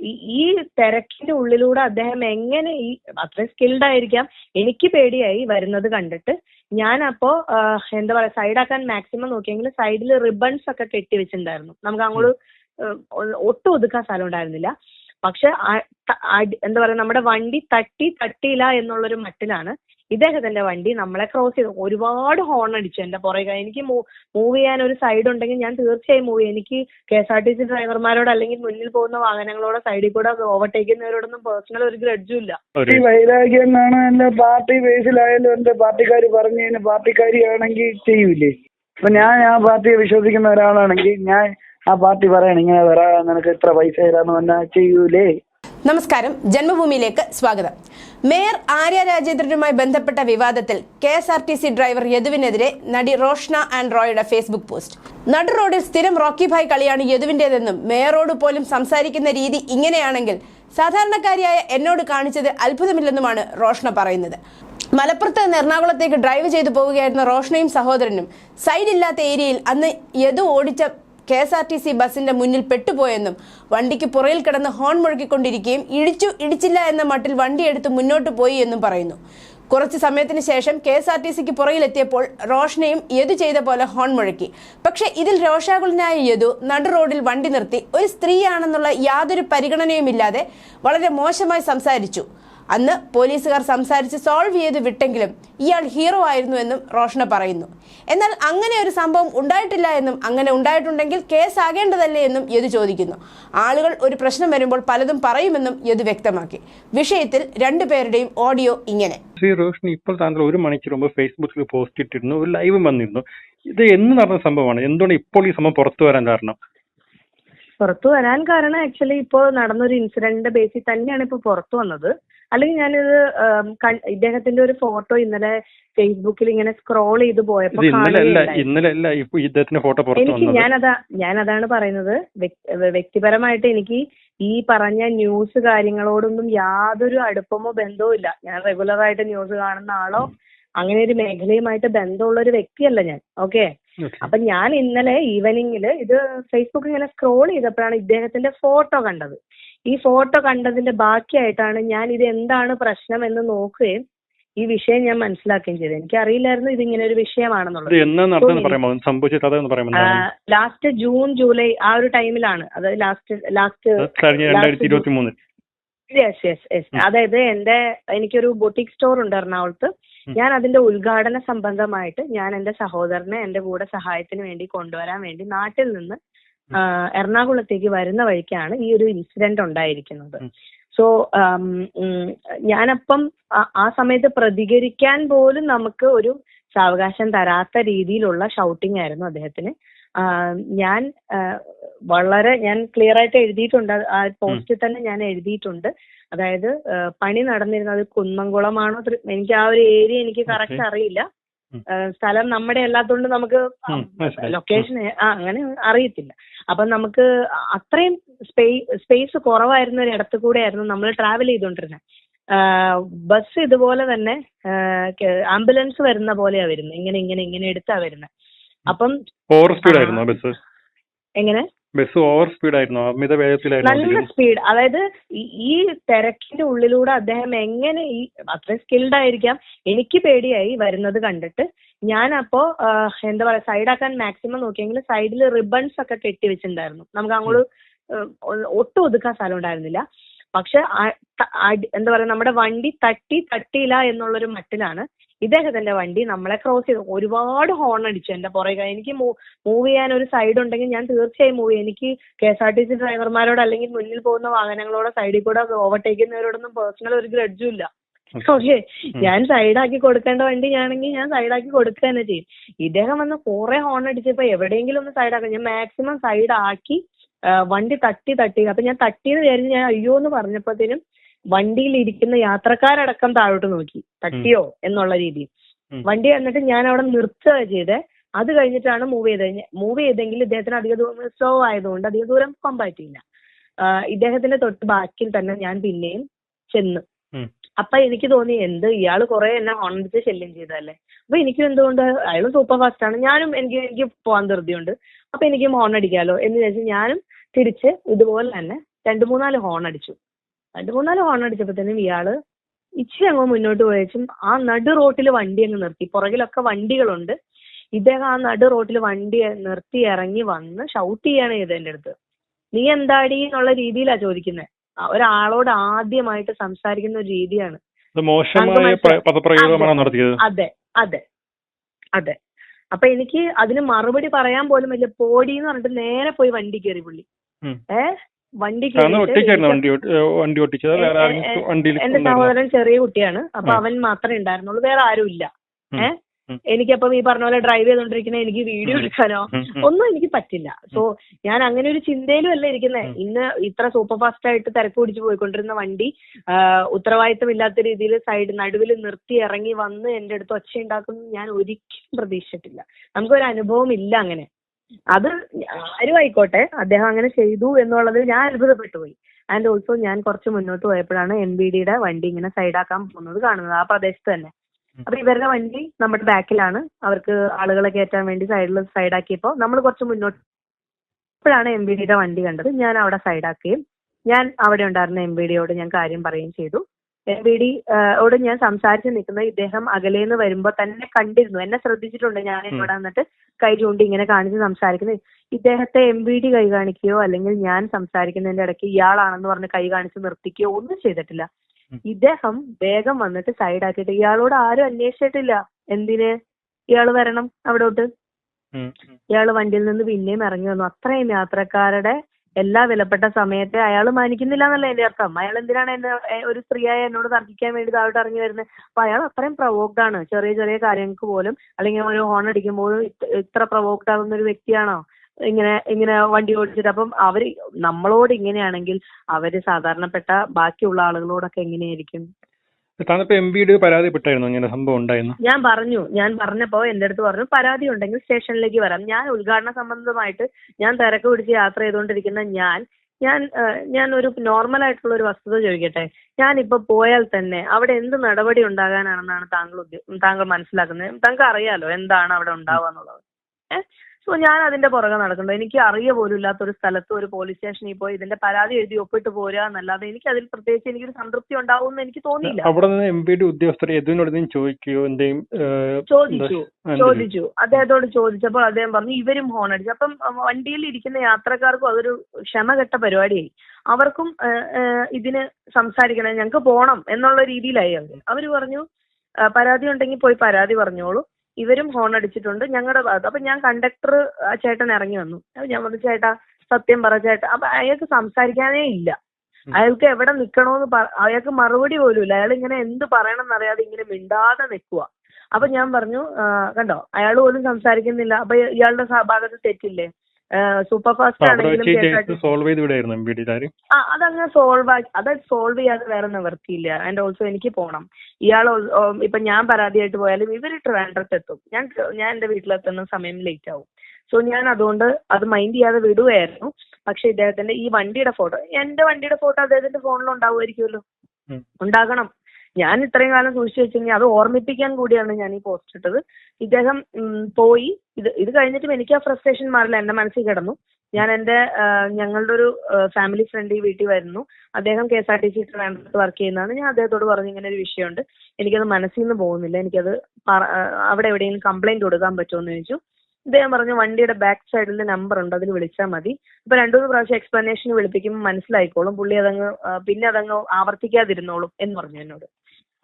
ഈ- തിരക്കിന്റെ ഉള്ളിലൂടെ അദ്ദേഹം എങ്ങനെ ഈ അത്ര സ്കിൽഡ് ആയിരിക്കാം എനിക്ക് പേടിയായി വരുന്നത് കണ്ടിട്ട്. ഞാൻ അപ്പോ എന്താ പറയാ സൈഡാക്കാൻ മാക്സിമം നോക്കിയെങ്കിൽ സൈഡിൽ റിബൺസ് ഒക്കെ കെട്ടി വെച്ചിട്ടുണ്ടായിരുന്നു. നമുക്ക് അങ്ങോട്ട് ഒട്ടും ഒതുക്കാൻ സ്ഥലം ഉണ്ടായിരുന്നില്ല. പക്ഷെ എന്താ പറയാ നമ്മുടെ വണ്ടി തട്ടി തട്ടിയില്ല എന്നുള്ളൊരു മട്ടിലാണ് ഇദ്ദേഹത്തിന്റെ വണ്ടി നമ്മളെ ക്രോസ് ചെയ്തു. ഒരുപാട് ഹോൺ അടിച്ചു എന്റെ പുറകെ. എനിക്ക് മൂവ് ചെയ്യാൻ ഒരു സൈഡ് ഉണ്ടെങ്കിൽ ഞാൻ തീർച്ചയായും മൂവ് ചെയ്യും. എനിക്ക് K S R T C ഡ്രൈവർമാരോട് അല്ലെങ്കിൽ മുന്നിൽ പോകുന്ന വാഹനങ്ങളോട് സൈഡിൽ കൂടെ ഓവർടേക്ക് ചെയ്യുന്നവരോടൊന്നും പേഴ്സണൽ ഒരു ഗ്രഡ്ജും ഇല്ല. ഈ വൈരാഗ്യം എന്നാണ് എന്റെ പാർട്ടി ബേസിലായാലും എന്റെ പാർട്ടിക്കാർ പറഞ്ഞതിന് പാർട്ടിക്കാരിയാണെങ്കിൽ ചെയ്യൂലേ? അപ്പൊ ഞാൻ ആ പാർട്ടിയെ വിശ്വസിക്കുന്ന ഒരാളാണെങ്കിൽ ഞാൻ ആ പാർട്ടി പറയണം ഇങ്ങനെ വരാ നിനക്ക് ഇത്ര പൈസ തരാന്ന് പറഞ്ഞാൽ ചെയ്യൂലേ? നമസ്കാരം. ജന്മഭൂമിയിലേക്ക് സ്വാഗതം. മേയർ ആര്യ രാജേന്ദ്രനുമായി ബന്ധപ്പെട്ട വിവാദത്തിൽ K S R T C driver യദുവിനെതിരെ നടി റോഷ്ന ആൻഡ് റോയുടെ ഫേസ്ബുക്ക് പോസ്റ്റ്. നടു റോഡിൽ സ്ഥിരം റോക്കി ഭായ് കളിയാണ് യദുവിന്റെതെന്നും മേയറോട് പോലും സംസാരിക്കുന്ന രീതി ഇങ്ങനെയാണെങ്കിൽ സാധാരണക്കാരിയായ എന്നോട് കാണിച്ചത് അത്ഭുതമില്ലെന്നുമാണ് റോഷ്ന പറയുന്നത്. മലപ്പുറത്ത് നിന്ന് എറണാകുളത്തേക്ക് ഡ്രൈവ് ചെയ്തു പോവുകയായിരുന്ന റോഷ്നയും സഹോദരനും സൈഡില്ലാത്ത ഏരിയയിൽ അന്ന് യദു ഓടിച്ച K S R T C ബസിന്റെ മുന്നിൽ പെട്ടുപോയെന്നും വണ്ടിക്ക് പുറയിൽ കിടന്ന് ഹോൺ മുഴക്കിക്കൊണ്ടിരിക്കുകയും ഇടിച്ചു ഇടിച്ചില്ല എന്ന മട്ടിൽ വണ്ടി എടുത്ത് മുന്നോട്ട് പോയി എന്നും പറയുന്നു. കുറച്ച് സമയത്തിന് ശേഷം കെ എസ് ആർ ടി സിക്ക് പുറയിലെത്തിയപ്പോൾ റോഷനയും യദു ചെയ്ത പോലെ ഹോൺ മുഴക്കി. പക്ഷേ ഇതിൽ രോഷാകുലനായ യദു നടു റോഡിൽ വണ്ടി നിർത്തി. ഒരു സ്ത്രീയാണെന്നുള്ള യാതൊരു പരിഗണനയുമില്ലാതെ വളരെ മോശമായി സംസാരിച്ചു. അന്ന് പോലീസുകാർ സംസാരിച്ച് സോൾവ് ചെയ്ത് വിട്ടെങ്കിലും ഇയാൾ ഹീറോ ആയിരുന്നു എന്നും റോഷന പറയുന്നു. എന്നാൽ അങ്ങനെ ഒരു സംഭവം ഉണ്ടായിട്ടില്ല എന്നും അങ്ങനെ ഉണ്ടായിട്ടുണ്ടെങ്കിൽ കേസ് ആകേണ്ടതല്ലേ എന്നും യദു ചോദിക്കുന്നു. ആളുകൾ ഒരു പ്രശ്നം വരുമ്പോൾ പലതും പറയുമെന്നും യദു വ്യക്തമാക്കി. വിഷയത്തിൽ രണ്ടുപേരുടെയും ഓഡിയോ ഇങ്ങനെ. ശ്രീ ഇപ്പോൾ താങ്കൾ ഒരു മണിക്കൂർ മുമ്പ് ഫേസ്ബുക്കിൽ പോസ്റ്റ് ഇട്ടിരുന്നു ഒരു ലൈവ് വന്നിരുന്നു. ഇത് എന്ന് നടന്ന സംഭവമാണ്? എന്തുകൊണ്ട് ഇപ്പോൾ ഈ സംഭവം പുറത്തു വരാൻ കാരണം? പുറത്തു വരാൻ കാരണം ആക്ച്വലി ഇപ്പോൾ നടന്നൊരു ഇൻസിഡന്റിന്റെ ബേസിൽ തന്നെയാണ് ഇപ്പോൾ പുറത്തു വന്നത്. അല്ലെങ്കിൽ ഞാനിത് ഇദ്ദേഹത്തിന്റെ ഒരു ഫോട്ടോ ഇന്നലെ ഫേസ്ബുക്കിൽ ഇങ്ങനെ സ്ക്രോൾ ചെയ്ത് പോയപ്പോ ഇത് ഇന്നലെ അല്ല കാണുകയുണ്ടായി. ഇന്നലെ അല്ല ഇപ്പൊ ഇദ്ദേഹത്തിന്റെ ഫോട്ടോ പുറത്തു എനിക്ക് ഞാനതാ ഞാനതാണ് പറയുന്നത്. വ്യക്തിപരമായിട്ട് എനിക്ക് ഈ പറഞ്ഞ ന്യൂസ് കാര്യങ്ങളോടൊന്നും യാതൊരു അടുപ്പമോ ബന്ധവും ഇല്ല. ഞാൻ റെഗുലർ ആയിട്ട് ന്യൂസ് കാണുന്ന ആളോ അങ്ങനെ ഒരു മേഖലയുമായിട്ട് ബന്ധമുള്ള ഒരു വ്യക്തിയല്ല ഞാൻ. ഓക്കെ. അപ്പൊ ഞാൻ ഇന്നലെ ഈവനിങ്ങിൽ ഇത് ഫേസ്ബുക്കിൽ ഇങ്ങനെ സ്ക്രോൾ ചെയ്തപ്പോഴാണ് ഇദ്ദേഹത്തിന്റെ ഫോട്ടോ കണ്ടത്. ഈ ഫോട്ടോ കണ്ടതിന്റെ ബാക്കിയായിട്ടാണ് ഞാൻ ഇത് എന്താണ് പ്രശ്നം എന്ന് നോക്കുകയും ഈ വിഷയം ഞാൻ മനസ്സിലാക്കുകയും ചെയ്തത്. എനിക്ക് അറിയില്ലായിരുന്നു ഇത് ഇങ്ങനെ ഒരു വിഷയമാണെന്നുള്ളത്. ലാസ്റ്റ് ജൂൺ ജൂലൈ ആ ഒരു ടൈമിലാണ് അതായത് last last yes yes yes അതായത് എന്റെ എനിക്കൊരു ബൊട്ടിക് സ്റ്റോർ ഉണ്ട് എറണാകുളത്ത്. ഞാൻ അതിന്റെ ഉദ്ഘാടന സംബന്ധമായിട്ട് ഞാൻ എന്റെ സഹോദരനെ എന്റെ കൂടെ സഹായത്തിന് വേണ്ടി കൊണ്ടുവരാൻ വേണ്ടി നാട്ടിൽ നിന്ന് എറണാകുളത്തേക്ക് വരുന്ന വഴിക്കാണ് ഈ ഒരു ഇൻസിഡന്റ് ഉണ്ടായിരിക്കുന്നത്. സോ ഞാനപ്പം ആ- സമയത്ത് പ്രതികരിക്കാൻ പോലും നമുക്ക് ഒരു സാവകാശം തരാത്ത രീതിയിലുള്ള ഷൗട്ടിംഗ് ആയിരുന്നു അദ്ദേഹത്തിന്. ഞാൻ വളരെ ഞാൻ ക്ലിയർ ആയിട്ട് എഴുതിയിട്ടുണ്ട്. ആ പോസ്റ്റിൽ തന്നെ ഞാൻ എഴുതിയിട്ടുണ്ട്. അതായത് പണി നടന്നിരുന്നത് കുന്നംകുളമാണോ എനിക്ക് ആ ഒരു ഏരിയ എനിക്ക് കറക്റ്റ് അറിയില്ല. സ്ഥലം നമ്മുടെ അല്ലാത്തതുകൊണ്ട് നമുക്ക് ലൊക്കേഷൻ അങ്ങനെ അറിയത്തില്ല. അപ്പൊ നമുക്ക് അത്രയും സ്പേസ് കുറവായിരുന്ന ഒരു ഇടത്ത് കൂടെയായിരുന്നു നമ്മൾ ട്രാവൽ ചെയ്തുകൊണ്ടിരുന്നത് ബസ് ഇതുപോലെ തന്നെ ആംബുലൻസ് വരുന്ന പോലെയാ വരുന്നത് ഇങ്ങനെ ഇങ്ങനെ ഇങ്ങനെ എടുത്താ വരുന്നത് അപ്പം ഓവർ സ്പീഡ് ആയിരുന്നു ബസ്? എങ്ങനെ? ബസ് ഓവർ സ്പീഡ് ആയിരുന്നു? അമിത വേഗത്തിലായിരുന്നു നല്ല സ്പീഡ് അതായത് ഈ- തിരക്കിന്റെ ഉള്ളിലൂടെ അദ്ദേഹം എങ്ങനെ ഈ അത്ര സ്കിൽഡ് ആയിരിക്കാം? എനിക്ക് പേടിയായി വരുന്നത് കണ്ടിട്ട്. ഞാൻ അപ്പോ എന്താ പറയാ സൈഡാക്കാൻ മാക്സിമം നോക്കിയെങ്കിൽ സൈഡിൽ റിബൺസ് ഒക്കെ കെട്ടി വെച്ചിട്ടുണ്ടായിരുന്നു. നമുക്ക് അങ്ങോട്ട് ഒട്ടും ഒതുക്കാൻ സ്ഥലം ഉണ്ടായിരുന്നില്ല. പക്ഷെ എന്താ പറയാ നമ്മുടെ വണ്ടി തട്ടി തട്ടിയില്ല എന്നുള്ളൊരു മട്ടിലാണ് ഇദ്ദേഹത്തിന്റെ വണ്ടി നമ്മളെ ക്രോസ് ചെയ്തു. ഒരുപാട് ഹോൺ അടിച്ചു എന്റെ പുറകെ. എനിക്ക് മൂവ് ചെയ്യാൻ ഒരു സൈഡ് ഉണ്ടെങ്കിൽ ഞാൻ തീർച്ചയായും മൂവ് ചെയ്യും. എനിക്ക് K S R T C ഡ്രൈവർമാരോട് അല്ലെങ്കിൽ മുന്നിൽ പോകുന്ന വാഹനങ്ങളോട് സൈഡിൽ കൂടെ ഓവർടേക്ക് ചെയ്യുന്നവരോടൊന്നും പേഴ്സണൽ ഒരു ഗ്രഡ്ജും ഇല്ല. ഓക്കെ ഞാൻ സൈഡാക്കി കൊടുക്കേണ്ട വണ്ടി ഞാണെങ്കിൽ ഞാൻ സൈഡാക്കി കൊടുക്കുക തന്നെ ചെയ്യും. ഇദ്ദേഹം വന്ന് കുറെ ഹോൺ അടിച്ചപ്പോ എവിടെയെങ്കിലും ഒന്ന് സൈഡാക്കാം ഞാൻ മാക്സിമം സൈഡാക്കി വണ്ടി തട്ടി തട്ടി. അപ്പൊ ഞാൻ തട്ടിയെന്ന് വിചാരിച്ച് ഞാൻ അയ്യോ എന്ന് പറഞ്ഞപ്പോഴത്തേനും വണ്ടിയിൽ ഇരിക്കുന്ന യാത്രക്കാരടക്കം താഴോട്ട് നോക്കി. തട്ടിയോ എന്നുള്ള രീതിയിൽ. വണ്ടി എന്നിട്ട് ഞാൻ അവിടെ നിർത്തുക ചെയ്തേ അത് കഴിഞ്ഞിട്ടാണ് മൂവ് ചെയ്തത്. മൂവ് ചെയ്തെങ്കിൽ ഇദ്ദേഹത്തിന് അധിക ദൂരം സ്ലോ ആയതുകൊണ്ട് അധിക ദൂരം പോകാൻ പറ്റിയില്ല ഇദ്ദേഹത്തിന്റെ തൊട്ട് ബാക്കിൽ തന്നെ ഞാൻ പിന്നെയും ചെന്നു. അപ്പൊ എനിക്ക് തോന്നി എന്ത് ഇയാൾ കുറെ എന്നെ ഹോണടിച്ച് ശല്യം ചെയ്തല്ലേ അപ്പൊ എനിക്കും എന്തുകൊണ്ട്? അയാളും സൂപ്പർ ഫാസ്റ്റ് ആണ്. ഞാനും എനിക്ക് എനിക്ക് പോകാൻ ധൃതിയുണ്ട്. അപ്പൊ എനിക്കും ഹോൺ അടിക്കാലോ എന്ന് വിചാരിച്ച് ഞാനും തിരിച്ച് ഇതുപോലെ തന്നെ രണ്ടു മൂന്നാൽ ഹോൺ അടിച്ചു. രണ്ട് മൂന്നാൽ ഹോൺ അടിച്ചപ്പോഴത്തേനും ഇയാൾ ഇച്ചിരി അങ്ങ് മുന്നോട്ട് പോയച്ചും ആ നടു റോട്ടിൽ വണ്ടി അങ്ങ് നിർത്തി. പുറകിലൊക്കെ വണ്ടികളുണ്ട്. ഇദ്ദേഹം ആ നടു റോട്ടിൽ വണ്ടി നിർത്തി ഇറങ്ങി വന്ന് ഷൗട്ട് ചെയ്യാണ് ചെയ്തത് എന്റെ അടുത്ത്. നീ എന്താടി? എന്നുള്ള രീതിയിലാ ചോദിക്കുന്നത് ഒരാളോട് ആദ്യമായിട്ട് സംസാരിക്കുന്ന ഒരു രീതിയാണ്. മോശമായ മനസ്സിലായി. പദപ്രയോഗമാണോ നടത്തിയത്? അതെ. അതെ. അതെ. അപ്പൊ എനിക്ക് അതിന് മറുപടി പറയാൻ പോലും വലിയ പോടി എന്ന് പറഞ്ഞിട്ട് നേരെ പോയി വണ്ടി കയറി പുള്ളി. ഉം. വണ്ടി വണ്ടി ഓട്ടിച്ചത് വേറെ എന്റെ സഹോദരൻ ചെറിയ കുട്ടിയാണ്. അപ്പൊ അവൻ മാത്രമേ ഉണ്ടായിരുന്നുള്ളൂ. വേറെ ആരും ഇല്ല. ഏഹ് എനിക്കപ്പം ഈ പറഞ്ഞ പോലെ ഡ്രൈവ് ചെയ്തോണ്ടിരിക്കുന്ന എനിക്ക് വീഡിയോ എടുക്കാനോ. ഒന്നും എനിക്ക് പറ്റില്ല. സോ ഞാൻ അങ്ങനെ ഒരു ചിന്തയിലും അല്ല ഇരിക്കുന്നത് ഇന്ന് ഇത്ര സൂപ്പർ ഫാസ്റ്റ് ആയിട്ട് തിരക്ക് പിടിച്ച് പോയിക്കൊണ്ടിരുന്ന വണ്ടി ഉത്തരവാദിത്തം ഇല്ലാത്ത രീതിയിൽ സൈഡ് നടുവിൽ നിർത്തി ഇറങ്ങി വന്ന് എന്റെ അടുത്ത് ഒച്ച ഉണ്ടാക്കുന്നു ഞാൻ ഒരിക്കലും പ്രതീക്ഷിച്ചിട്ടില്ല. നമുക്കൊരു അനുഭവം ഇല്ല അങ്ങനെ. അത് ആരും ആയിക്കോട്ടെ. അദ്ദേഹം അങ്ങനെ ചെയ്തു എന്നുള്ളതിൽ ഞാൻ അത്ഭുതപ്പെട്ടു പോയി. ആൻഡ് ഓൾസോ ഞാൻ കുറച്ച് മുന്നോട്ട് പോയപ്പോഴാണ് എം ബി ഡിയുടെ വണ്ടി ഇങ്ങനെ സൈഡാക്കാൻ പോകുന്നത് കാണുന്നത് ആ പ്രദേശത്ത് തന്നെ. അപ്പൊ ഇവരുടെ വണ്ടി നമ്മുടെ ബാക്കിലാണ്. അവർക്ക് ആളുകളെ കയറ്റാൻ വേണ്ടി സൈഡിൽ സൈഡാക്കിയപ്പോ നമ്മൾ കുറച്ച് മുന്നോട്ട് ഇപ്പോഴാണ് എം ബി ഡിയുടെ വണ്ടി കണ്ടത്. ഞാൻ അവിടെ സൈഡാക്കുകയും ഞാൻ അവിടെ ഉണ്ടായിരുന്ന എം ബി ഡിയോട് ഞാൻ കാര്യം പറയുകയും ചെയ്തു. എം വി ഡി ഓട് ഞാൻ സംസാരിച്ച് നിൽക്കുന്നത് ഇദ്ദേഹം അകലേന്ന് വരുമ്പോ തന്നെ കണ്ടിരുന്നു. എന്നെ ശ്രദ്ധിച്ചിട്ടുണ്ട് ഞാൻ ഇവിടെ വന്നിട്ട് കൈ ചൂണ്ടി ഇങ്ങനെ കാണിച്ച് സംസാരിക്കുന്നത് ഇദ്ദേഹത്തെ എം വി ഡി കൈ കാണിക്കുകയോ അല്ലെങ്കിൽ ഞാൻ സംസാരിക്കുന്നതിന്റെ ഇടയ്ക്ക് ഇയാളാണെന്ന് പറഞ്ഞ് കൈ കാണിച്ച് നിർത്തിക്കുകയോ ഒന്നും ചെയ്തിട്ടില്ല. ഇദ്ദേഹം വേഗം വന്നിട്ട് സൈഡാക്കിയിട്ട് ഇയാളോട് ആരും അന്വേഷിച്ചിട്ടില്ല. എന്തിന്? ഇയാൾ വരണം അവിടോട്ട്. ഇയാൾ വണ്ടിയിൽ നിന്ന് പിന്നെയും ഇറങ്ങി വന്നു. അത്രയും യാത്രക്കാരുടെ എല്ലാ വിലപ്പെട്ട സമയത്തെ അയാൾ മാനിക്കുന്നില്ല എന്നല്ല എന്റെ അർത്ഥം. അയാൾ എന്തിനാണ് എന്നെ ഒരു സ്ത്രീയായ എന്നോട് തർക്കിക്കാൻ വേണ്ടി താഴോട്ട് ഇറങ്ങി വരുന്നത്? അപ്പൊ അയാൾ അത്രയും പ്രവോക്ഡ് ആണ്. ചെറിയ ചെറിയ കാര്യങ്ങൾക്ക് പോലും അല്ലെങ്കിൽ ഒരു ഹോൺ അടിക്കുമ്പോഴും ഇത്ര- പ്രവോക്ഡ് ആകുന്ന ഒരു വ്യക്തിയാണോ? ഇങ്ങനെ ഇങ്ങനെ വണ്ടി ഓടിച്ചിട്ട്. അപ്പം അവർ നമ്മളോട് ഇങ്ങനെയാണെങ്കിൽ അവർ സാധാരണപ്പെട്ട ബാക്കിയുള്ള ആളുകളോടൊക്കെ എങ്ങനെയായിരിക്കും? താനിപ്പോ എം ബിയുടെ പരാതിപ്പെട്ടായിരുന്നു ഇങ്ങനെ സംഭവം ഉണ്ടായിരുന്നു ഞാൻ പറഞ്ഞു ഞാൻ പറഞ്ഞപ്പോ എന്റെ അടുത്ത് പറഞ്ഞു പരാതി ഉണ്ടെങ്കിൽ സ്റ്റേഷനിലേക്ക് വരാം. ഞാൻ ഉദ്ഘാടന സംബന്ധമായിട്ട് ഞാൻ തിരക്ക് പിടിച്ച് യാത്ര ചെയ്തുകൊണ്ടിരിക്കുന്ന ഞാൻ ഞാൻ ഞാൻ ഒരു നോർമൽ ആയിട്ടുള്ള ഒരു വസ്തുത ചോദിക്കട്ടെ? ഞാൻ ഇപ്പൊ പോയാൽ തന്നെ അവിടെ എന്ത് നടപടി ഉണ്ടാകാനാണെന്നാണ് താങ്കൾ താങ്കൾ മനസ്സിലാക്കുന്നത്? താങ്കൾ അറിയാലോ എന്താണ് അവിടെ ഉണ്ടാവുക എന്നുള്ളത്. ഏഹ് സോ ഞാൻ അതിന്റെ പുറകെ നടക്കുന്നത് എനിക്ക് അറിയ പോലും ഇല്ലാത്ത ഒരു സ്ഥലത്ത് ഒരു പോലീസ് സ്റ്റേഷനിൽ പോയി ഇതിന്റെ പരാതി എഴുതി ഒപ്പിട്ട് പോരുക എന്നല്ലാതെ എനിക്ക് അതിൽ പ്രത്യേകിച്ച് എനിക്കൊരു സംതൃപ്തി ഉണ്ടാവും എന്ന് എനിക്ക് തോന്നിയില്ല. അവിടെ നിന്ന് എം പിയുടെ ഉദ്യോഗസ്ഥർ എതിനോട് ചോദിക്കുകയോ എന്തെങ്കിലും ചോദിച്ചു. ചോദിച്ചു. അദ്ദേഹത്തോട് ചോദിച്ചപ്പോൾ അദ്ദേഹം പറഞ്ഞു ഇവരും ഹോൺ അടിച്ചു. അപ്പം വണ്ടിയിൽ ഇരിക്കുന്ന യാത്രക്കാർക്കും അതൊരു ക്ഷമകെട്ട പരിപാടിയായി. അവർക്കും ഇതിന് സംസാരിക്കണം ഞങ്ങൾക്ക് പോണം എന്നുള്ള രീതിയിലായി അവർ. അവർ പറഞ്ഞു പരാതി ഉണ്ടെങ്കിൽ പോയി പരാതി പറഞ്ഞോളൂ. ഇവരും ഹോൺ അടിച്ചിട്ടുണ്ട്. ഞങ്ങളുടെ ഭാഗത്ത്. അപ്പൊ ഞാൻ കണ്ടക്ടർ ചേട്ടൻ ഇറങ്ങി വന്നു. അപ്പൊ ഞാൻ പറഞ്ഞു ചേട്ടാ സത്യം പറ ചേട്ടാ. അപ്പൊ അയാൾക്ക് സംസാരിക്കാനേ ഇല്ല. അയാൾക്ക് എവിടെ നിക്കണോന്ന് പറ- അയാൾക്ക് മറുപടി പോലും ഇല്ല. അയാൾ ഇങ്ങനെ എന്ത് പറയണം എന്നറിയാതെ ഇങ്ങനെ മിണ്ടാതെ നിൽക്കുക അപ്പൊ ഞാൻ പറഞ്ഞു കണ്ടോ? അയാൾ പോലും സംസാരിക്കുന്നില്ല. അപ്പൊ ഇയാളുടെ ഭാഗത്ത് തെറ്റില്ലേ? സൂപ്പർ ഫാസ്റ്റ് ആണെങ്കിലും ആ അതങ്ങ് സോൾവ് ആക്കി അത് സോൾവ് ചെയ്യാതെ വേറെ നിവർത്തിയില്ല. ആൻഡ് ഓൾസോ എനിക്ക് പോണം. ഇയാൾ ഇപ്പൊ ഞാൻ പരാതിയായിട്ട് പോയാലും ഇവർ ട്രിവാൻഡ്രത്ത് എത്തും ഞാൻ ഞാൻ എന്റെ വീട്ടിലെത്തുന്ന സമയം ലേറ്റ് ആവും. സോ ഞാൻ അതുകൊണ്ട് അത് മൈൻഡ് ചെയ്യാതെ വിടുകയായിരുന്നു. പക്ഷെ ഇദ്ദേഹത്തിന്റെ ഈ വണ്ടിയുടെ ഫോട്ടോ എന്റെ വണ്ടിയുടെ ഫോട്ടോ അദ്ദേഹത്തിന്റെ ഫോണിൽ ഉണ്ടാവുമായിരിക്കുമല്ലോ. ഉണ്ടാകണം. ഞാൻ ഇത്രയും കാലം സൂക്ഷിച്ചു വെച്ചെങ്കിൽ അത് ഓർമ്മിപ്പിക്കാൻ കൂടിയാണ് ഞാൻ ഈ പോസ്റ്റ് ഇട്ടത്. ഇദ്ദേഹം പോയി. ഇത് ഇത് കഴിഞ്ഞിട്ടും എനിക്ക് ആ ഫ്രസ്ട്രേഷൻ മാറില്ല. എന്റെ മനസ്സിൽ കിടന്നു. ഞാൻ എന്റെ ഞങ്ങളുടെ ഒരു ഫാമിലി ഫ്രണ്ട് ഈ വീട്ടിൽ വരുന്നു. അദ്ദേഹം K S R T C transport work ചെയ്യുന്നതാണ്. ഞാൻ അദ്ദേഹത്തോട് പറഞ്ഞു ഇങ്ങനെ ഒരു വിഷയമുണ്ട്. എനിക്കത് മനസ്സിൽ നിന്ന് പോകുന്നില്ല. എനിക്കത് അവിടെ എവിടെയെങ്കിലും കംപ്ലൈന്റ് കൊടുക്കാൻ പറ്റുമോ എന്ന് ചോദിച്ചു. ഇദ്ദേഹം പറഞ്ഞു വണ്ടിയുടെ ബാക്ക് സൈഡിൽ നമ്പർ ഉണ്ട്. അതിൽ വിളിച്ചാൽ മതി. ഇപ്പൊ രണ്ടു മൂന്ന് പ്രാവശ്യം എക്സ്പ്ലനേഷൻ വിളിപ്പിക്കുമ്പോൾ മനസ്സിലായിക്കോളും. പുള്ളി അതങ്ങ് പിന്നെ അതങ്ങ് ആവർത്തിക്കാതിരുന്നോളും എന്ന് പറഞ്ഞു എന്നോട്.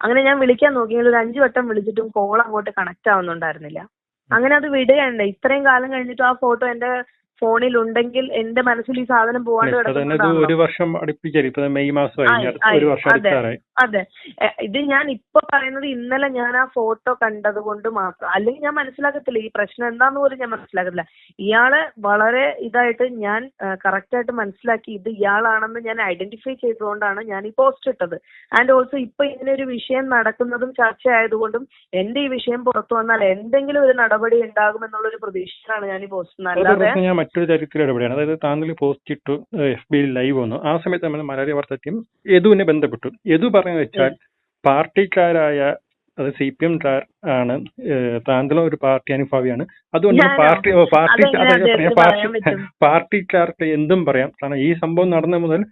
അങ്ങനെ ഞാൻ വിളിക്കാൻ നോക്കിയെങ്കിൽ ഒരു അഞ്ചു വട്ടം വിളിച്ചിട്ടും കോൾ അങ്ങോട്ട് കണക്ട് ആവുന്നുണ്ടായിരുന്നില്ല. അങ്ങനെ അത് വിടുകയുണ്ട് ഇത്രയും കാലം കഴിഞ്ഞിട്ടും ആ ഫോട്ടോ എന്റെ ഫോണിൽ ഉണ്ടെങ്കിൽ എന്റെ മനസ്സിൽ ഈ സാധനം പോവാണ്ട്. ഒരു വർഷം മെയ് മാസം അതെ. അതെ. ഇത് ഞാൻ ഇപ്പൊ പറയുന്നത് ഇന്നലെ ഞാൻ ആ ഫോട്ടോ കണ്ടത് കൊണ്ട് മാത്രം. അല്ലെങ്കിൽ ഞാൻ മനസ്സിലാക്കത്തില്ല. ഈ പ്രശ്നം എന്താന്ന് പോലും ഞാൻ മനസ്സിലാക്കത്തില്ല. ഇയാൾ വളരെ ഇതായിട്ട് ഞാൻ കറക്റ്റ് ആയിട്ട് മനസ്സിലാക്കി ഇത് ഇയാളാണെന്ന് ഞാൻ ഐഡന്റിഫൈ ചെയ്തുകൊണ്ടാണ് ഞാൻ ഈ പോസ്റ്റ് ഇട്ടത്. ആൻഡ് ഓൾസോ ഇപ്പൊ ഇങ്ങനെ ഒരു വിഷയം നടക്കുന്നതും ചർച്ച ആയതുകൊണ്ടും എന്റെ ഈ വിഷയം പുറത്തു വന്നാൽ എന്തെങ്കിലും ഒരു നടപടി ഉണ്ടാകുമെന്നുള്ള ഒരു പ്രതീക്ഷയാണ് ഞാൻ ഈ പോസ്റ്റ്. അല്ലാതെ മറ്റൊരു ചരിത്ര ഇടപെടുകയാണ് അതായത് താങ്കൾ പോസ്റ്റ് ഇട്ടു എഫ് ബിയിൽ ലൈവ് വന്നു. ആ സമയത്ത് നമ്മൾ മലയാളി വാർത്തയും യദുവിനെ ബന്ധപ്പെട്ടു. യദു പറഞ്ഞു വെച്ചാൽ പാർട്ടിക്കാരായ അത് സി പി എം ആണ് താങ്കളും ഒരു പാർട്ടി അനുഭാവിയാണ്. അതുകൊണ്ട് പാർട്ടി പാർട്ടി പാർട്ടി? പാർട്ടിക്കാർക്ക് എന്തും പറയാം. കാരണം ഈ സംഭവം നടന്ന മുതൽ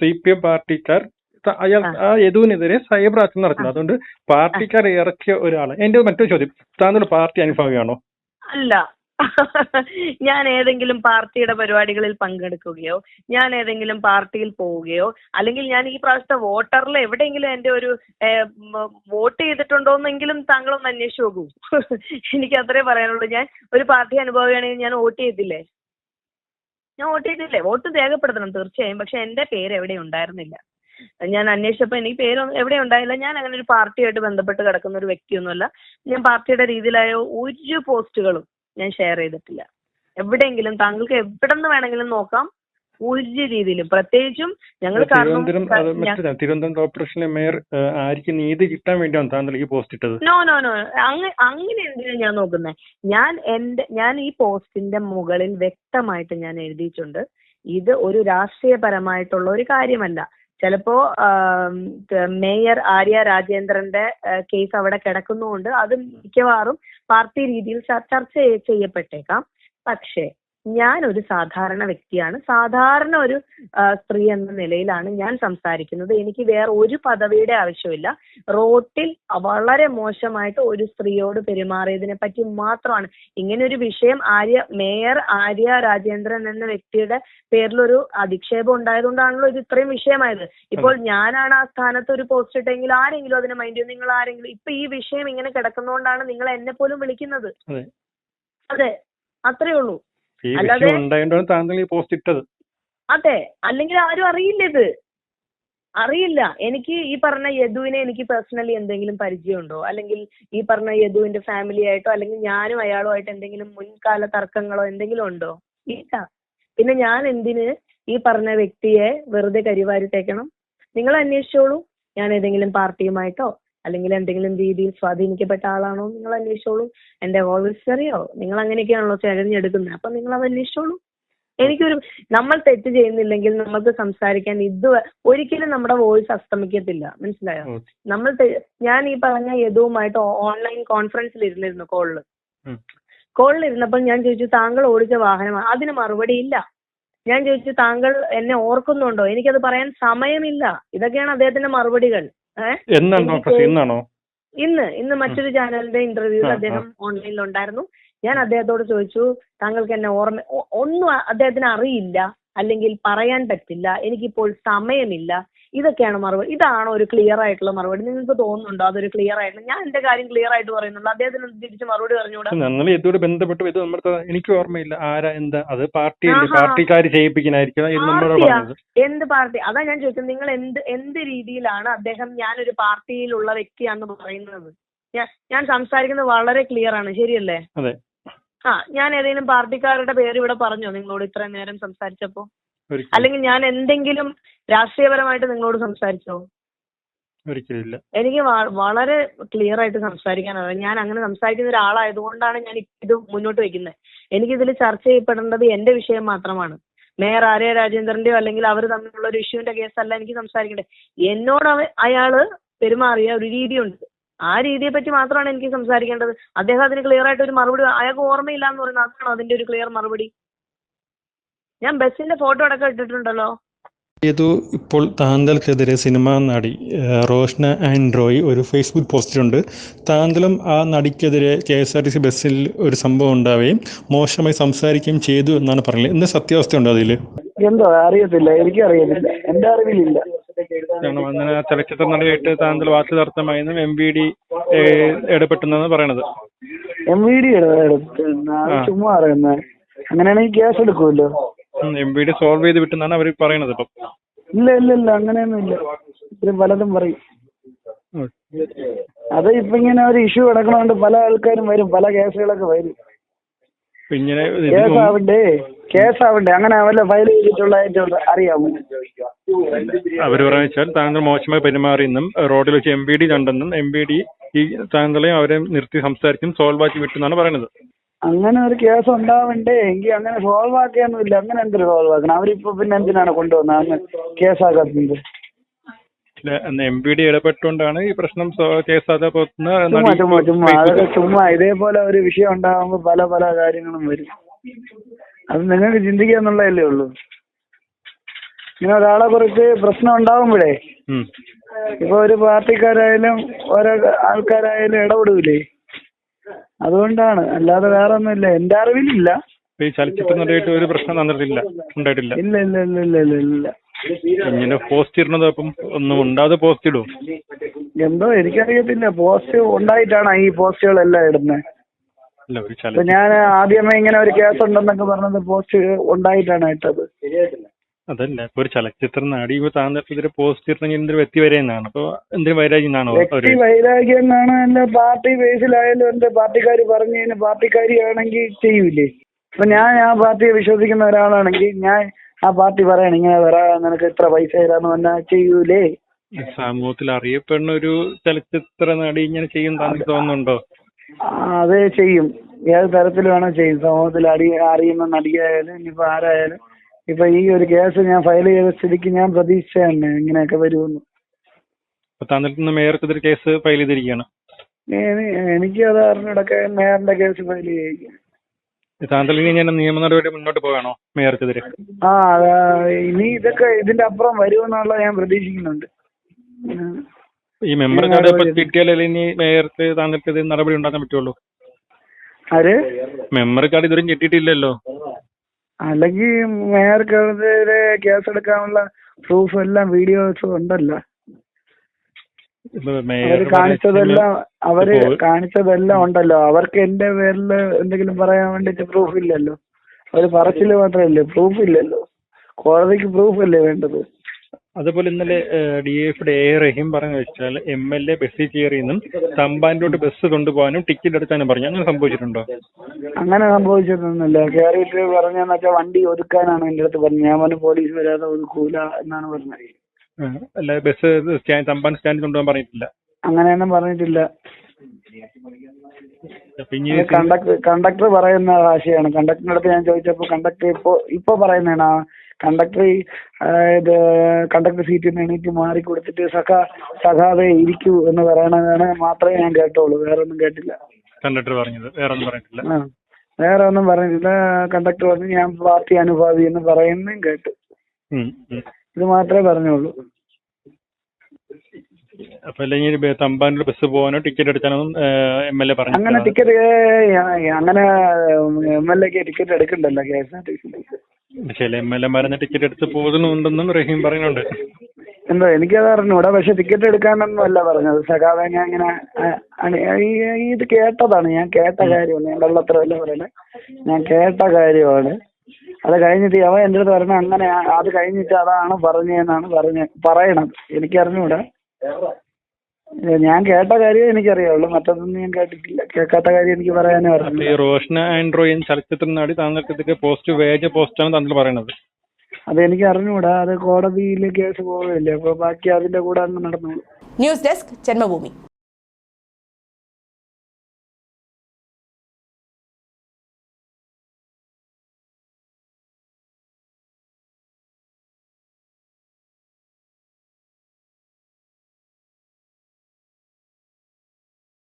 സി പി എം പാർട്ടിക്കാർ അയാൾ ആ. യദുവിനെതിരെ സൈബർ ആക്രമണം നടത്തുന്നു അതുകൊണ്ട് പാർട്ടിക്കാർ ഇറക്കിയ ഒരാൾ എന്റെ മറ്റൊരു ചോദ്യം. താങ്കൾ പാർട്ടി അനുഭാവിയാണോ? അല്ല. ഞാൻ ഏതെങ്കിലും പാർട്ടിയുടെ പരിപാടികളിൽ പങ്കെടുക്കുകയോ ഞാൻ ഏതെങ്കിലും പാർട്ടിയിൽ പോവുകയോ അല്ലെങ്കിൽ ഞാൻ ഈ പ്രാവശ്യത്തെ വോട്ടറിൽ എവിടെയെങ്കിലും എന്റെ ഒരു വോട്ട് ചെയ്തിട്ടുണ്ടോന്നെങ്കിലും താങ്കളൊന്ന് അന്വേഷിച്ചു നോക്കൂ. എനിക്ക് അത്രേ പറയാനുള്ളൂ. ഞാൻ ഒരു പാർട്ടി അനുഭവിയാണെങ്കിൽ ഞാൻ വോട്ട് ചെയ്തില്ലേ? ഞാൻ വോട്ട് ചെയ്തില്ലേ? വോട്ട് രേഖപ്പെടുത്തണം തീർച്ചയായും. പക്ഷെ എന്റെ പേര് എവിടെ ഉണ്ടായിരുന്നില്ല. ഞാൻ അന്വേഷിച്ചപ്പോൾ എനിക്ക് പേര് എവിടെ ഉണ്ടായില്ല. ഞാൻ അങ്ങനെ ഒരു പാർട്ടിയായിട്ട് ബന്ധപ്പെട്ട് കിടക്കുന്ന ഒരു വ്യക്തിയൊന്നുമല്ല. ഞാൻ പാർട്ടിയുടെ രീതിയിലായോ ഒരു പോസ്റ്റുകളും ഞാൻ ഷെയർ ചെയ്തിട്ടില്ല. എവിടെയെങ്കിലും താങ്കൾക്ക് എവിടെ നിന്ന് വേണമെങ്കിലും നോക്കാം. ഒരു രീതിയിലും. പ്രത്യേകിച്ചും ഞങ്ങൾ തിരുവനന്തപുരം കോർപ്പറേഷനിലെ മേയർ ആർക്ക് നീതി കിട്ടാൻ വേണ്ടിയാണ് താങ്കൾ ഈ പോസ്റ്റ് ഇട്ടത്. നോ നോ നോ അങ്ങ അങ്ങനെ എന്തിനാ ഞാൻ നോക്കുന്നത് ഞാൻ എന്റെ ഞാൻ ഈ പോസ്റ്റിന്റെ മുകളിൽ വ്യക്തമായിട്ട് ഞാൻ എഴുതിയിട്ടുണ്ട്. ഇത് ഒരു രാഷ്ട്രീയപരമായിട്ടുള്ള ഒരു കാര്യമല്ല. ചിലപ്പോ മേയർ ആര്യ രാജേന്ദ്രന്റെ കേസ് അവിടെ കിടക്കുന്നതുകൊണ്ട് അത് മിക്കവാറും പാർട്ടി രീതിയിൽ ചർച്ച ചെയ്യപ്പെട്ടേക്കാം. പക്ഷേ ഞാൻ ഒരു സാധാരണ വ്യക്തിയാണ്. സാധാരണ ഒരു സ്ത്രീ എന്ന നിലയിലാണ് ഞാൻ സംസാരിക്കുന്നത്. എനിക്ക് വേറെ ഒരു പദവിയുടെ ആവശ്യമില്ല. റോട്ടിൽ വളരെ മോശമായിട്ട് ഒരു സ്ത്രീയോട് പെരുമാറിയതിനെ പറ്റി മാത്രമാണ്. ഇങ്ങനെ ഒരു വിഷയം ആര്യ മേയർ ആര്യ രാജേന്ദ്രൻ എന്ന വ്യക്തിയുടെ പേരിലൊരു അധിക്ഷേപം ഉണ്ടായതുകൊണ്ടാണല്ലോ ഇത് ഇത്രയും വിഷയമായത്. ഇപ്പോൾ ഞാനാണ് ആ സ്ഥാനത്ത് ഒരു പോസ്റ്റ് ഇട്ടെങ്കിൽ ആരെങ്കിലും അതിനെ മൈൻഡ് ചെയ്യും? നിങ്ങൾ ആരെങ്കിലും ഇപ്പൊ ഈ വിഷയം ഇങ്ങനെ കിടക്കുന്നതുകൊണ്ടാണ് നിങ്ങൾ എന്നെ പോലും വിളിക്കുന്നത്. അതെ. അതെ. അത്രേ ഉള്ളൂ. ഈ അല്ലാതെ- വിഷയം ഉണ്ടായതുകൊണ്ടാണ് താങ്കൾ ഈ പോസ്റ്റ് ഇട്ടത്. അതെ അല്ലെങ്കിൽ ആരും അറിയില്ല ഇത്. അറിയില്ല. എനിക്ക് ഈ പറഞ്ഞ യദുവിനെ എനിക്ക് പേഴ്സണലി എന്തെങ്കിലും പരിചയമുണ്ടോ? അല്ലെങ്കിൽ ഈ പറഞ്ഞ യദുവിന്റെ ഫാമിലി ആയിട്ടോ അല്ലെങ്കിൽ ഞാനും അയാളുമായിട്ട് എന്തെങ്കിലും മുൻകാല തർക്കങ്ങളോ എന്തെങ്കിലും ഉണ്ടോ? ഇല്ല. പിന്നെ ഞാൻ എന്തിന് ഈ പറഞ്ഞ വ്യക്തിയെ വെറുതെ കരിവാരിട്ടേക്കണം നിങ്ങൾ അന്വേഷിച്ചോളൂ. ഞാൻ ഏതെങ്കിലും പാർട്ടിയുമായിട്ടോ അല്ലെങ്കിൽ എന്തെങ്കിലും രീതിയിൽ സ്വാധീനിക്കപ്പെട്ട ആളാണോ നിങ്ങൾ അന്വേഷിച്ചോളൂ. എന്റെ വോയിസ് ഹിസ്റ്ററിയോ നിങ്ങൾ അങ്ങനെയൊക്കെയാണല്ലോ തിരഞ്ഞെടുക്കുന്നത്. അപ്പൊ നിങ്ങൾ അത് അന്വേഷിച്ചോളൂ. എനിക്കൊരു നമ്മൾ തെറ്റ് ചെയ്യുന്നില്ലെങ്കിൽ നമുക്ക് സംസാരിക്കാൻ ഇത് ഒരിക്കലും നമ്മുടെ വോയിസ് അസ്തമിക്കത്തില്ല. മനസ്സിലായോ? നമ്മൾ ഞാൻ ഈ പറഞ്ഞ യദുവുമായിട്ട് ഓൺലൈൻ കോൺഫറൻസിൽ ഇരുന്നിരുന്നു കോളിൽ. കോളിൽ ഇരുന്നപ്പോൾ ഞാൻ ചോദിച്ചു താങ്കൾ ഓടിച്ച വാഹനം അതിന് മറുപടി ഇല്ല. ഞാൻ ചോദിച്ചു താങ്കൾ എന്നെ ഓർക്കുന്നുണ്ടോ? എനിക്കത് പറയാൻ സമയമില്ല. ഇതൊക്കെയാണ് അദ്ദേഹത്തിന്റെ മറുപടികൾ. എന്നാണ് ഡോക്ടർ ഇന്നാണോ? ഇന്ന് ഇന്ന് മറ്റൊരു ചാനലിന്റെ ഇന്റർവ്യൂവിൽ ആ. അദ്ദേഹം ഓൺലൈനിൽ ഉണ്ടായിരുന്നു ഞാൻ അദ്ദേഹത്തോട് ചോദിച്ചു താങ്കൾക്ക് എന്നെ ഓർമ്മ ഒന്നും അദ്ദേഹത്തിന് അറിയില്ല. അല്ലെങ്കിൽ പറയാൻ പറ്റില്ല എനിക്കിപ്പോൾ സമയമില്ല ഇതൊക്കെയാണ് മറുപടി. ഇതാണ് ഒരു ക്ലിയർ ആയിട്ടുള്ള മറുപടി. നിങ്ങൾക്ക് തോന്നുന്നുണ്ടോ അതൊരു ക്ലിയർ ആയിട്ടുള്ള? ഞാൻ എന്റെ കാര്യം ക്ലിയർ ആയിട്ട് പറയുന്നുള്ളൂ. അദ്ദേഹത്തിന് തിരിച്ച് മറുപടി പറഞ്ഞുകൂടാ? ഞങ്ങൾ ഇതോട് ബന്ധപ്പെട്ട് ഇത് നമ്മുടെ എനിക്ക് ഓർമ്മയില്ല. ആരാ എന്താ അത് പാർട്ടി. പാർട്ടിക്കാർ പറഞ്ഞത്. എന്ത് പാർട്ടി? അതാ ഞാൻ ചോദിച്ചത് നിങ്ങൾ എന്ത് എന്ത് രീതിയിലാണ് അദ്ദേഹം ഞാനൊരു പാർട്ടിയിലുള്ള വ്യക്തിയാണെന്ന് പറയുന്നത്? ഞാൻ ഞാൻ സംസാരിക്കുന്നത് വളരെ ക്ലിയർ ആണ്. ശരിയല്ലേ? അതെ. ആ ഞാൻ ഏതെങ്കിലും പാർട്ടിക്കാരുടെ പേര് ഇവിടെ പറഞ്ഞോ? നിങ്ങളോട് ഇത്രയും നേരം സംസാരിച്ചപ്പോ? അല്ലെങ്കിൽ ഞാൻ എന്തെങ്കിലും രാഷ്ട്രീയപരമായിട്ട് നിങ്ങളോട് സംസാരിച്ചോ? ഒരിക്കലില്ല. എനിക്ക് വളരെ ക്ലിയർ ആയിട്ട് സംസാരിക്കാൻ അറിയാം. ഞാൻ അങ്ങനെ സംസാരിക്കുന്ന ഒരാളായതുകൊണ്ടാണ് ഞാൻ ഇത് മുന്നോട്ട് വെക്കുന്നത് എനിക്കിതിൽ ചർച്ച ചെയ്യപ്പെടേണ്ടത് എന്റെ വിഷയം മാത്രമാണ്. മേയർ ആര്യ രാജേന്ദ്രന്റെയോ അല്ലെങ്കിൽ അവർ തമ്മിലുള്ള ഒരു ഇഷ്യൂവിന്റെ കേസല്ല എനിക്ക് സംസാരിക്കേണ്ടത്. എന്നോട് അയാൾ പെരുമാറിയ ഒരു രീതിയുണ്ട്. ആ രീതിയെ പറ്റി മാത്രമാണ് എനിക്ക് സംസാരിക്കേണ്ടത്. അദ്ദേഹം അതിന് ക്ലിയർ ആയിട്ട് ഒരു മറുപടി അയാൾക്ക് ഓർമ്മയില്ല എന്ന് പറയുന്നത് അതാണോ അതിന്റെ ഒരു ക്ലിയർ മറുപടി? ഞാൻ ബസ്സിന്റെ ഫോട്ടോ അടക്കം ഇട്ടിട്ടുണ്ടല്ലോ. ഏതു ഇപ്പോൾ താന്തൽക്കെതിരെ സിനിമ നടി റോഷ്ന ആൻഡ്രോയ് ഒരു ഫേസ്ബുക്ക് പോസ്റ്റിലുണ്ട്. താന്തലും ആ നടിക്കെതിരെ K S R T C ബസ്സിൽ ഒരു സംഭവം ഉണ്ടാവുകയും മോശമായി സംസാരിക്കുകയും ചെയ്തു എന്നാണ് പറഞ്ഞത് എന്താ സത്യാവസ്ഥ ഉണ്ടോ അതിൽ എന്തോ അറിയത്തില്ല. എനിക്ക് അറിയത്തില്ല എന്റെ അറിവിലില്ല. കാരണം അങ്ങനെ ചലച്ചിത്ര നടിയായിട്ട് താന്തൽ വാക്കുതർത്ഥമായെന്നും എം വി ഡി ഇടപെട്ടെന്നാണ് പറയണത്. M V D. ചുമ്മാ അറിയുന്ന അങ്ങനെയാണെങ്കിൽ കേസ് എടുക്കുമല്ലോ? എം വി ഡി സോൾവ് ചെയ്ത് വിട്ടെന്നാണ് അവർ പറയണത് ഇപ്പം. ഇല്ല ഇല്ല ഇല്ല അങ്ങനെയൊന്നും ഇല്ല ഇത്രയും പലതും പറയും. അത് ഇപ്പൊ ഇങ്ങനെ ഒരു ഇഷ്യൂ കിടക്കണോണ്ട് പല ആൾക്കാരും വരും പല കേസുകളൊക്കെ വരും. ഇങ്ങനെ കേസാവണ്ടേ? കേസാവണ്ടേ? അങ്ങനെ വല്ല ഫയൽ ചെയ്തിട്ടുള്ളതായിട്ട് അറിയാമോ? അവർ പറഞ്ഞു വെച്ചാൽ താങ്കൾ മോശമായി പെരുമാറിയെന്നും റോഡിൽ വെച്ച് എം ബി ഡി കണ്ടെന്നും എം ബി ഡി ഈ താങ്കളെയും അവരെ നിർത്തി സംസാരിച്ചും സോൾവ് ആക്കി വിട്ടെന്നാണ് പറയുന്നത്. അങ്ങനെ ഒരു കേസ് ഉണ്ടാവണ്ടേ? എങ്കിൽ അങ്ങനെ സോൾവ് ആക്കിയൊന്നുമില്ല. അങ്ങനെ എന്തൊരു സോൾവ് ആക്കണം? അവരിപ്പോ പിന്നെ എന്തിനാണ് കൊണ്ടുവന്നത്? അങ്ങ് കേസാക്കാത്തത് എം പി ഡി ഇടപെട്ടുകൊണ്ടാണ് ഈ പ്രശ്നം കേസാതെ പോകുന്ന ചുമ്മാ ചുമ്മാ ചുമ്മാ. അതൊക്കെ ചുമ്മാ. ഇതേപോലെ ഒരു വിഷയം ഉണ്ടാകുമ്പോ പല പല കാര്യങ്ങളും വരും. അത് നിങ്ങൾക്ക് ചിന്തിക്കാന്നുള്ളതല്ലേ ഉള്ളൂ. ഇങ്ങനെ ഒരാളെ കുറിച്ച് പ്രശ്നം ഉണ്ടാകുമ്പോഴേ. ഇപ്പൊ ഒരു പാർട്ടിക്കാരായാലും ഓരോ ആൾക്കാരായാലും ഇടപെടൂലേ? അതുകൊണ്ടാണ്. അല്ലാതെ വേറെ ഒന്നുമില്ല എന്റെ അറിവിലില്ല. ഈ ചലച്ചിത്ര നടിയായിട്ട് ഒരു പ്രശ്നം തന്നിട്ടില്ല. ഉണ്ടായിട്ടില്ല. ഇല്ല ഇല്ല ഇല്ല ഇല്ല ഇല്ല ഇല്ല. ഇങ്ങനെ പോസ്റ്റ് ഇടുന്നത് അപ്പം ഒന്നും ഉണ്ടാതെ പോസ്റ്റ് ഇടും എന്തോ എനിക്കറിയത്തില്ല. പോസ്റ്റ് ഉണ്ടായിട്ടാണ് ഈ പോസ്റ്റുകളെല്ലാം ഇടുന്നത് ഇപ്പൊ ഞാൻ ആദ്യമേ ഇങ്ങനെ ഒരു കേസ് ഉണ്ടെന്നൊക്കെ പറഞ്ഞത് പോസ്റ്റ് ഉണ്ടായിട്ടാണ് ഇട്ടത്. അതല്ല ഇപ്പൊ ഒരു ചലച്ചിത്ര നടി ഇപ്പൊ താങ്കൾക്കെതിരെ പോസ്റ്റ് ഇടണമെങ്കിൽ എന്തൊരു വ്യക്തി വരെയെന്നാണ് അപ്പൊ എന്തിനു വൈരാഗ്യന്നാണോ വ്യക്തി അവർ? വൈരാഗ്യം എന്നാണ് എന്റെ പാർട്ടി ബേസിലായാലും എന്റെ പാർട്ടിക്കാർ പറഞ്ഞതിന് പാർട്ടിക്കാരിയാണെങ്കിൽ ചെയ്യൂലേ. ഇപ്പൊ ഞാൻ ആ പാർട്ടിയെ വിശ്വസിക്കുന്ന ഒരാളാണെങ്കിൽ ഞാൻ ആ പാർട്ടി പറയണം ഇങ്ങനെ വരാ നിനക്ക് ഇത്ര പൈസ തരാന്ന് പറഞ്ഞാൽ ചെയ്യൂലേ? സമൂഹത്തിൽ അറിയപ്പെടുന്ന ഒരു ചലച്ചിത്ര നടി ഇങ്ങനെ ചെയ്യും താങ്കൾക്ക് തോന്നുന്നുണ്ടോ? അത് ചെയ്യും. ഏത് തരത്തിൽ വേണം ചെയ്യും. സമൂഹത്തിൽ അടി അറിയുന്ന നടിയായാലും ഇനിയിപ്പോ ആരായാലും ഇപ്പൊ ഈ ഒരു കേസ് ഞാൻ ഫയൽ ചെയ്ത സ്ഥിതിക്ക് ഞാൻ പ്രതീക്ഷ തന്നെ ഇങ്ങനെയൊക്കെ വരുമെന്ന്. താങ്കൾക്ക് മേയർക്കെതിരെ കേസ് ഫയൽ ചെയ്തിരിക്കുകയാണ്. എനിക്ക് അത് അറിഞ്ഞിടക്കെ മേയറിന്റെ കേസ് ഫയൽ ചെയ്യിക്കും. താങ്കൾ ഇനി ഞാൻ നിയമ നടപടി മുന്നോട്ട് പോകണോ മേയർക്കെതിരെ? ആ ഇനി ഇതൊക്കെ ഇതിന്റെ അപ്പുറം വരുമെന്നുള്ള ഞാൻ പ്രതീക്ഷിക്കുന്നുണ്ട്. ഉം. ഈ മെമ്പർ കാർഡ് ഇപ്പൊ കിട്ടിയാലല്ലേ ഇനി മേയർക്ക് താങ്കൾക്കെതിരെ നടപടി ഉണ്ടാക്കാൻ പറ്റുള്ളൂ? ആര്? മെമ്പർ കാർഡ് ഇതുവരെയും കിട്ടിയിട്ടില്ലല്ലോ. അല്ലെങ്കിൽ മേയർക്കെതിരെ കേസെടുക്കാനുള്ള പ്രൂഫ് എല്ലാം വീഡിയോസ് ഉണ്ടല്ലോ. അവർ കാണിച്ചതെല്ലാം അവർ കാണിച്ചതെല്ലാം ഉണ്ടല്ലോ. അവർക്ക് എന്റെ പേരിൽ എന്തെങ്കിലും പറയാൻ വേണ്ടിട്ട് പ്രൂഫ് ഇല്ലല്ലോ. അവർ പറച്ചിൽ മാത്രല്ലേ പ്രൂഫ് ഇല്ലല്ലോ. കോടതിക്ക് പ്രൂഫ് അല്ലേ വേണ്ടത്? അതുപോലെ ഇന്നലെ ഡി എഫിയുടെ എ റഹീം പറഞ്ഞു വെച്ചാൽ എം എൽ എ ബസ്സിൽ കയറിയെന്നും തമ്പാനിലോട്ട് ബസ് കൊണ്ടുപോകാനും ടിക്കറ്റ് എടുക്കാനും പറഞ്ഞു. അങ്ങനെ സംഭവിച്ചിട്ടുണ്ടോ? അങ്ങനെ സംഭവിച്ചിട്ടൊന്നുമില്ല. കേറിയിട്ട് പറഞ്ഞെന്ന് വെച്ചാൽ വണ്ടി ഒതുക്കാനാണ് എന്റെ അടുത്ത് പറഞ്ഞത്. ഞാൻ പറഞ്ഞു പോലീസ് വരാതെ ഒതുക്കൂല എന്നാണ് പറഞ്ഞത്. അല്ല ബസ് സ്റ്റാൻഡ് തമ്പാൻ സ്റ്റാൻഡിൽ കൊണ്ടുപോകാൻ പറഞ്ഞിട്ടില്ല. അങ്ങനെയൊന്നും പറഞ്ഞിട്ടില്ല. കണ്ടക്ടർ പറയുന്ന ഭാഷയാണ് കണ്ടക്ടറിന്റെ അടുത്ത് ഞാൻ ചോദിച്ചപ്പോ കണ്ടക്ടർ ഇപ്പോ ഇപ്പൊ പറയുന്നതാണ്. കണ്ടക്ടർ ഇത് കണ്ടക്ടർ സീറ്റിൽ നിന്ന് എണീറ്റ് മാറി കൊടുത്തിട്ട് സഖ സഖാതെ ഇരിക്കൂ എന്ന് പറയണതാണ് മാത്രമേ ഞാൻ കേട്ടോളൂ. വേറെ ഒന്നും കേട്ടില്ല. കണ്ടക്ടർ പറഞ്ഞത്. വേറെ ഒന്നും പറഞ്ഞിട്ടില്ല. വേറെ ഒന്നും പറഞ്ഞിട്ടില്ല. കണ്ടക്ടർ പറഞ്ഞു ഞാൻ പാർട്ടി അനുഭാവി എന്ന് പറയുന്നതും കേട്ടു. ഇത് മാത്രമേ പറഞ്ഞുള്ളൂ. അപ്പൊ അല്ലെങ്കിൽ ബ- ബസ് പോകാനോ ടിക്കറ്റ് എടുക്കാനോ എം എൽ എ അങ്ങനെ ടിക്കറ്റ് അങ്ങനെ എം എൽ എക്ക് ticket എടുക്കണ്ടല്ലോ K S R T C ചില എം എൽ എമാരെ ടിക്കറ്റ് എടുത്ത് പോകുന്നുണ്ടെന്നും റഹീം പറയുന്നുണ്ട്. എന്തോ എനിക്കത് അറിഞ്ഞൂടാ പക്ഷെ ടിക്കറ്റ് എടുക്കാനൊന്നും അല്ല പറഞ്ഞത്. സഖാവെ ഞാൻ ഇങ്ങനെ ഇത് കേട്ടതാണ്. ഞാൻ കേട്ട കാര്യമാണ്. ഞാൻ കള്ളത്തരമല്ല പറയണേ ഞാൻ കേട്ട കാര്യമാണ്. അത് കഴിഞ്ഞിട്ട് അവൻ എന്റെ അടുത്ത് പറഞ്ഞ അങ്ങനെ അത് കഴിഞ്ഞിട്ട് അതാണ് പറഞ്ഞതെന്നാണ് പറഞ്ഞ പറയണത് എനിക്ക് അറിഞ്ഞൂടാ ഏ, ഞാൻ കേട്ട കാര്യം എനിക്കറിയാവുള്ളൂ മറ്റൊന്നും ഞാൻ കേട്ടിട്ടില്ല. കേൾക്കാത്ത കാര്യം എനിക്ക് പറയാനേ പറഞ്ഞു ഈ റോഷന ആൻഡ്രോയിൻ ചലച്ചിത്ര നാടി താങ്കൾക്ക് പോസ്റ്റ് വേജ പോസ്റ്റാണ് താങ്കൾ പറയണത്. അത് എനിക്ക് അറിഞ്ഞൂടാ അത് കോടതിയിൽ കേസ് പോവുകയല്ലേ. അപ്പൊ ബാക്കി അതിന്റെ കൂടെ അങ്ങ് നടന്നു ന്യൂസ് ഡെസ്ക് ജന്മഭൂമി.